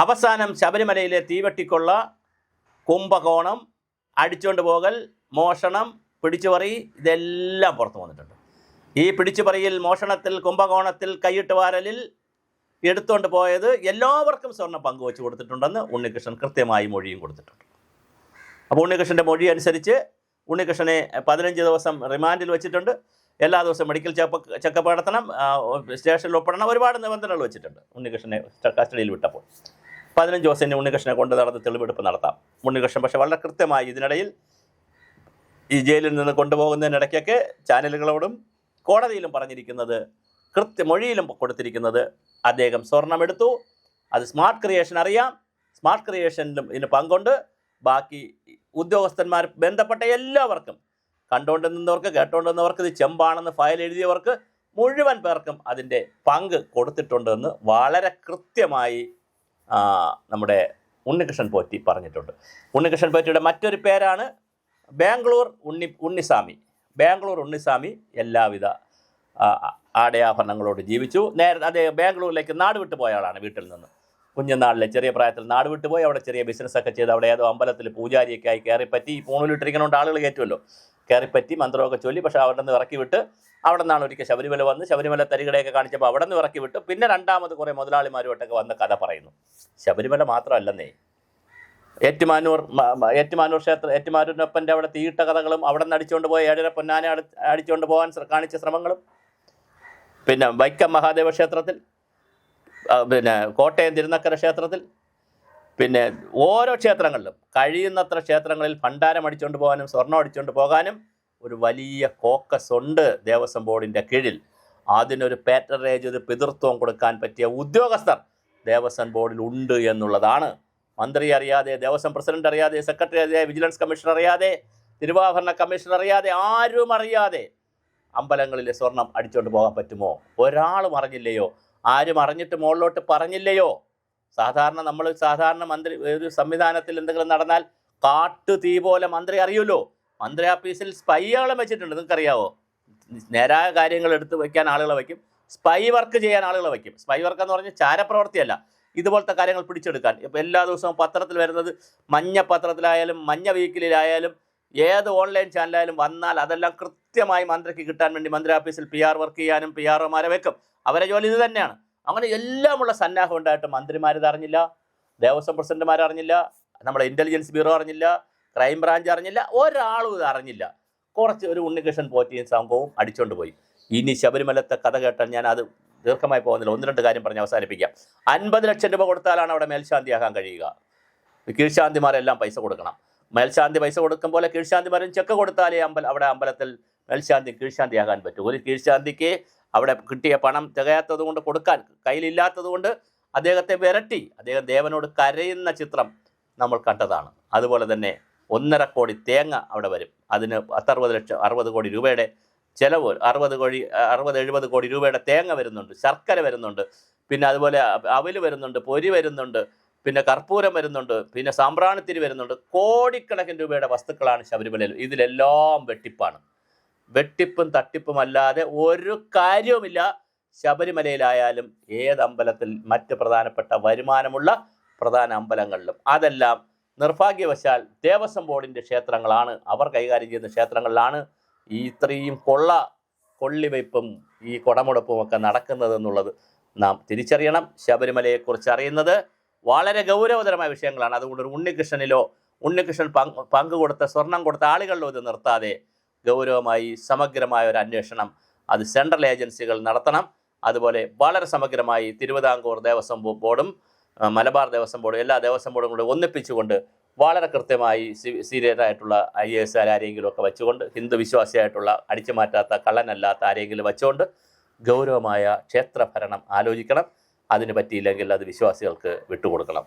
അവസാനം ശബരിമലയിലെ തീവെട്ടിക്കൊള്ള കുംഭകോണം അടിച്ചുകൊണ്ട് പോകൽ മോഷണം പിടിച്ചുപറി ഇതെല്ലാം പുറത്തു വന്നിട്ടുണ്ട്. ഈ പിടിച്ചുപറിയിൽ മോഷണത്തിൽ കുംഭകോണത്തിൽ കൈയിട്ട് വാരലിൽ എടുത്തുകൊണ്ട് പോയത് എല്ലാവർക്കും സ്വർണം പങ്കുവച്ച് കൊടുത്തിട്ടുണ്ടെന്ന് ഉണ്ണികൃഷ്ണൻ കൃത്യമായി മൊഴിയും കൊടുത്തിട്ടുണ്ട്. അപ്പോൾ ഉണ്ണികൃഷ്ണന്റെ മൊഴി അനുസരിച്ച് ഉണ്ണികൃഷ്ണനെ പതിനഞ്ച് ദിവസം റിമാൻഡിൽ വെച്ചിട്ടുണ്ട്. എല്ലാ ദിവസവും മെഡിക്കൽ ചെക്കപ്പ് ചെക്കപ്പ് നടത്തണം സ്റ്റേഷനിൽ ഒപ്പിടണം. ഒരുപാട് നിബന്ധനകൾ വെച്ചിട്ടുണ്ട് ഉണ്ണികൃഷ്ണനെ കസ്റ്റഡിയിൽ വിട്ടപ്പോൾ. പതിനഞ്ച് ദിവസം ഉണ്ണികൃഷ്ണനെ കൊണ്ട് നടന്ന് തെളിവെടുപ്പ് നടത്താം. ഉണ്ണികൃഷ്ണൻ പക്ഷേ വളരെ കൃത്യമായി ഇതിനിടയിൽ ഈ ജയിലിൽ നിന്ന് കൊണ്ടുപോകുന്നതിനിടയ്ക്കൊക്കെ ചാനലുകളോടും കോടതിയിലും പറഞ്ഞിരിക്കുന്നത് കൃത്യ മൊഴിയിലും കൊടുത്തിരിക്കുന്നത് അദ്ദേഹം സ്വർണമെടുത്തു. അത് സ്മാർട്ട് ക്രിയേഷൻ അറിയാം. സ്മാർട്ട് ക്രിയേഷനിലും ഇതിന് പങ്കുണ്ട്. ബാക്കി ഉദ്യോഗസ്ഥന്മാർ ബന്ധപ്പെട്ട എല്ലാവർക്കും കണ്ടുകൊണ്ട് നിന്നവർക്ക് കേട്ടുകൊണ്ട് നിന്നവർക്ക് ഇത് ചെമ്പാണെന്ന് ഫയൽ എഴുതിയവർക്ക് മുഴുവൻ പേർക്കും അതിന്റെ പങ്ക് കൊടുത്തിട്ടുണ്ടെന്ന് വളരെ കൃത്യമായി നമ്മുടെ ഉണ്ണികൃഷ്ണൻ പോറ്റി പറഞ്ഞിട്ടുണ്ട്. ഉണ്ണികൃഷ്ണൻ പോറ്റിയുടെ മറ്റൊരു പേരാണ് ബാംഗ്ലൂർ ഉണ്ണി ഉണ്ണിസ്വാമി. ബാംഗ്ലൂർ ഉണ്ണിസ്വാമി എല്ലാവിധ ആടയാഭരണങ്ങളോട് ജീവിച്ചു. നേരെ അതേ ബാംഗ്ലൂരിലേക്ക് നാട് വിട്ടു പോയ ആളാണ് വീട്ടിൽ നിന്ന്. കുഞ്ഞുനാളിലെ ചെറിയ പ്രായത്തിൽ നാട് വിട്ടുപോയി അവിടെ ചെറിയ ബിസിനസ്സൊക്കെ ചെയ്ത് അവിടെ ഏതോ അമ്പലത്തിൽ പൂജാരിയൊക്കെ ആയി കയറിപ്പറ്റി ഈ പൂണിലിട്ടിരിക്കണോണ്ട് ആളുകൾ കയറ്റുമല്ലോ. കയറിപ്പറ്റി മന്ത്രമൊക്കെ ചൊല്ലി പക്ഷേ അവിടെ നിന്ന് ഇറക്കി വിട്ട് അവിടെ നിന്നാണ് ഒരിക്കൽ ശബരിമല വന്ന് ശബരിമല തരികടയൊക്കെ കാണിച്ചപ്പോൾ അവിടെ നിന്ന് ഇറക്കി വിട്ട്. പിന്നെ രണ്ടാമത് കുറേ മുതലാളിമാരുമായിട്ടൊക്കെ വന്ന കഥ പറയുന്നു. ശബരിമല മാത്രമല്ലെന്നേ. ഏറ്റുമാനൂർ ഏറ്റുമാനൂർ ക്ഷേത്ര ഏറ്റുമാനൂരിനൊപ്പന്റെ അവിടെ തീയിട്ട കഥകളും അവിടെ നിന്ന് അടിച്ചുകൊണ്ട് പോയ ഏഴര പൊന്നാനെ അടി അടിച്ചുകൊണ്ട് പോകാൻ കാണിച്ച ശ്രമങ്ങളും. പിന്നെ വൈക്കം മഹാദേവ ക്ഷേത്രത്തിൽ പിന്നെ കോട്ടയം തിരുനക്കര ക്ഷേത്രത്തിൽ പിന്നെ ഓരോ ക്ഷേത്രങ്ങളിലും കഴിയുന്നത്ര ക്ഷേത്രങ്ങളിൽ ഭണ്ഡാരം അടിച്ചുകൊണ്ട് പോകാനും സ്വർണം അടിച്ചുകൊണ്ട് പോകാനും ഒരു വലിയ കോക്കസ് ഉണ്ട് ദേവസ്വം ബോർഡിന്റെ കീഴിൽ. അതിനൊരു പാറ്ററേജ് ഒരു പിതൃത്വം കൊടുക്കാൻ പറ്റിയ ഉദ്യോഗസ്ഥർ ദേവസ്വം ബോർഡിൽ ഉണ്ട് എന്നുള്ളതാണ്. മന്ത്രി അറിയാതെ ദേവസ്വം പ്രസിഡന്റ് അറിയാതെ സെക്രട്ടറി അറിയാതെ വിജിലൻസ് കമ്മീഷണർ അറിയാതെ തിരുവാഭരണ കമ്മീഷണർ അറിയാതെ ആരും അറിയാതെ അമ്പലങ്ങളിലെ സ്വർണം അടിച്ചുകൊണ്ട് പോകാൻ പറ്റുമോ? ഒരാളും അറിഞ്ഞില്ലയോ? ആരും അറിഞ്ഞിട്ട് മുകളിലോട്ട് പറഞ്ഞില്ലയോ? സാധാരണ നമ്മൾ സാധാരണ മന്ത്രി ഒരു സംവിധാനത്തിൽ എന്തെങ്കിലും നടന്നാൽ കാട്ടു തീ പോലെ മന്ത്രി അറിയുമല്ലോ. മന്ത്രി ഓഫീസിൽ സ്പൈകളെ വെച്ചിട്ടുണ്ട്. നിങ്ങൾക്കറിയാവോ? നേരായ കാര്യങ്ങൾ എടുത്ത് വയ്ക്കാൻ ആളുകളെ വയ്ക്കും. സ്പൈ വർക്ക് ചെയ്യാൻ ആളുകളെ വയ്ക്കും. സ്പൈ വർക്ക് എന്ന് പറഞ്ഞാൽ ചാരപ്രവർത്തിയല്ല. ഇതുപോലത്തെ കാര്യങ്ങൾ പിടിച്ചെടുക്കാൻ. ഇപ്പോൾ എല്ലാ ദിവസവും പത്രത്തിൽ വരുന്നത് മഞ്ഞ പത്രത്തിലായാലും മഞ്ഞ വീക്കിലായാലും ഏത് ഓൺലൈൻ ചാനലായാലും വന്നാൽ അതെല്ലാം കൃത്യമായി മന്ത്രിക്ക് കിട്ടാൻ വേണ്ടി മന്ത്രി ഓഫീസിൽ പി ആർ വർക്ക് ചെയ്യാനും പി ആർഒമാരെ വെക്കും. അവരെ ജോലി ഇത് തന്നെയാണ്. അങ്ങനെ എല്ലാമുള്ള സന്നാഹം ഉണ്ടായിട്ട് മന്ത്രിമാരിത് അറിഞ്ഞില്ല ദേവസ്വം പ്രസിഡന്റുമാർ അറിഞ്ഞില്ല നമ്മുടെ ഇന്റലിജൻസ് ബ്യൂറോ അറിഞ്ഞില്ല ക്രൈം ബ്രാഞ്ച് അറിഞ്ഞില്ല ഒരാളും ഇത് അറിഞ്ഞില്ല. കുറച്ച് ഒരു ഉണ്ണികൃഷ്ണൻ പോറ്റിയ സംഭവം അടിച്ചുകൊണ്ട് പോയി. ഇനി ശബരിമലത്തെ കഥ കേട്ടാൽ ഞാൻ അത് ദീർഘമായി പോകുന്നില്ല. ഒന്ന് രണ്ട് കാര്യം പറഞ്ഞ് അവസാനിപ്പിക്കാം. അൻപത് ലക്ഷം രൂപ കൊടുത്താലാണ് അവിടെ മേൽശാന്തിയാകാൻ കഴിയുക. കീഴ്ശാന്തിമാരെല്ലാം പൈസ കൊടുക്കണം. മേൽശാന്തി പൈസ കൊടുക്കും പോലെ കീഴ്ശാന്തിമാരും ചെക്ക് കൊടുത്താലേ അമ്പല അവിടെ അമ്പലത്തിൽ മേൽശാന്തി കീഴ്ശാന്തിയാകാൻ പറ്റും. ഒരു കീഴ്ശാന്തിക്ക് അവിടെ കിട്ടിയ പണം തികയാത്തത് കൊണ്ട് കൊടുക്കാൻ കയ്യിലില്ലാത്തത് കൊണ്ട് അദ്ദേഹത്തെ വിരട്ടി അദ്ദേഹം ദേവനോട് കരയുന്ന ചിത്രം നമ്മൾ കണ്ടതാണ്. അതുപോലെ തന്നെ ഒന്നര കോടി തേങ്ങ അവിടെ വരും. അതിന് പത്തറുപത് ലക്ഷം അറുപത് കോടി രൂപയുടെ ചിലവ് അറുപത് കോടി അറുപത് എഴുപത് കോടി രൂപയുടെ തേങ്ങ വരുന്നുണ്ട് ശർക്കര വരുന്നുണ്ട് പിന്നെ അതുപോലെ അവൽ വരുന്നുണ്ട് പൊരി വരുന്നുണ്ട് പിന്നെ കർപ്പൂരം വരുന്നുണ്ട് പിന്നെ സാമ്പ്രാണിത്തിരി വരുന്നുണ്ട്. കോടിക്കണക്കിന് രൂപയുടെ വസ്തുക്കളാണ് ശബരിമലയിൽ. ഇതിലെല്ലാം വെട്ടിപ്പാണ്. വെട്ടിപ്പും തട്ടിപ്പും അല്ലാതെ ഒരു കാര്യവുമില്ല. ശബരിമലയിലായാലും ഏത് അമ്പലത്തിൽ മറ്റ് പ്രധാനപ്പെട്ട വരുമാനമുള്ള പ്രധാന അമ്പലങ്ങളിലും. അതെല്ലാം നിർഭാഗ്യവശാൽ ദേവസ്വം ബോർഡിന്റെ ക്ഷേത്രങ്ങളാണ്. അവർ കൈകാര്യം ചെയ്യുന്ന ക്ഷേത്രങ്ങളിലാണ് ഈ ഇത്രയും കൊള്ള കൊള്ളിവയ്പ്പും ഈ കുടമുടപ്പും ഒക്കെ നടക്കുന്നതെന്നുള്ളത് നാം തിരിച്ചറിയണം. ശബരിമലയെക്കുറിച്ച് അറിയുന്നത് വളരെ ഗൗരവതരമായ വിഷയങ്ങളാണ്. അതുകൊണ്ട് ഒരു ഉണ്ണികൃഷ്ണനിലോ ഉണ്ണികൃഷ്ണൻ പങ്ക് പങ്ക് കൊടുത്ത സ്വർണം കൊടുത്ത ആളുകളിലോ ഇത് നിർത്താതെ ഗൗരവമായി സമഗ്രമായ ഒരു അന്വേഷണം അത് സെൻട്രൽ ഏജൻസികൾ നടത്തണം. അതുപോലെ വളരെ സമഗ്രമായി തിരുവിതാംകൂർ ദേവസ്വം ബോർഡും മലബാർ ദേവസ്വം ബോർഡും എല്ലാ ദേവസ്വം ബോർഡും കൂടെ ഒന്നിപ്പിച്ചുകൊണ്ട് വളരെ കൃത്യമായി സീരിയസ് ആയിട്ടുള്ള ഐ എസ് ആരെങ്കിലും ഒക്കെ വെച്ചുകൊണ്ട് ഹിന്ദു വിശ്വാസിയായിട്ടുള്ള അടിച്ചു മാറ്റാത്ത കള്ളനല്ലാത്ത ആരെങ്കിലും വെച്ചുകൊണ്ട് ഗൗരവമായ ക്ഷേത്രഭരണം ആലോചിക്കണം. അതിന് പറ്റിയില്ലെങ്കിൽ അത് വിശ്വാസികൾക്ക് വിട്ടുകൊടുക്കണം.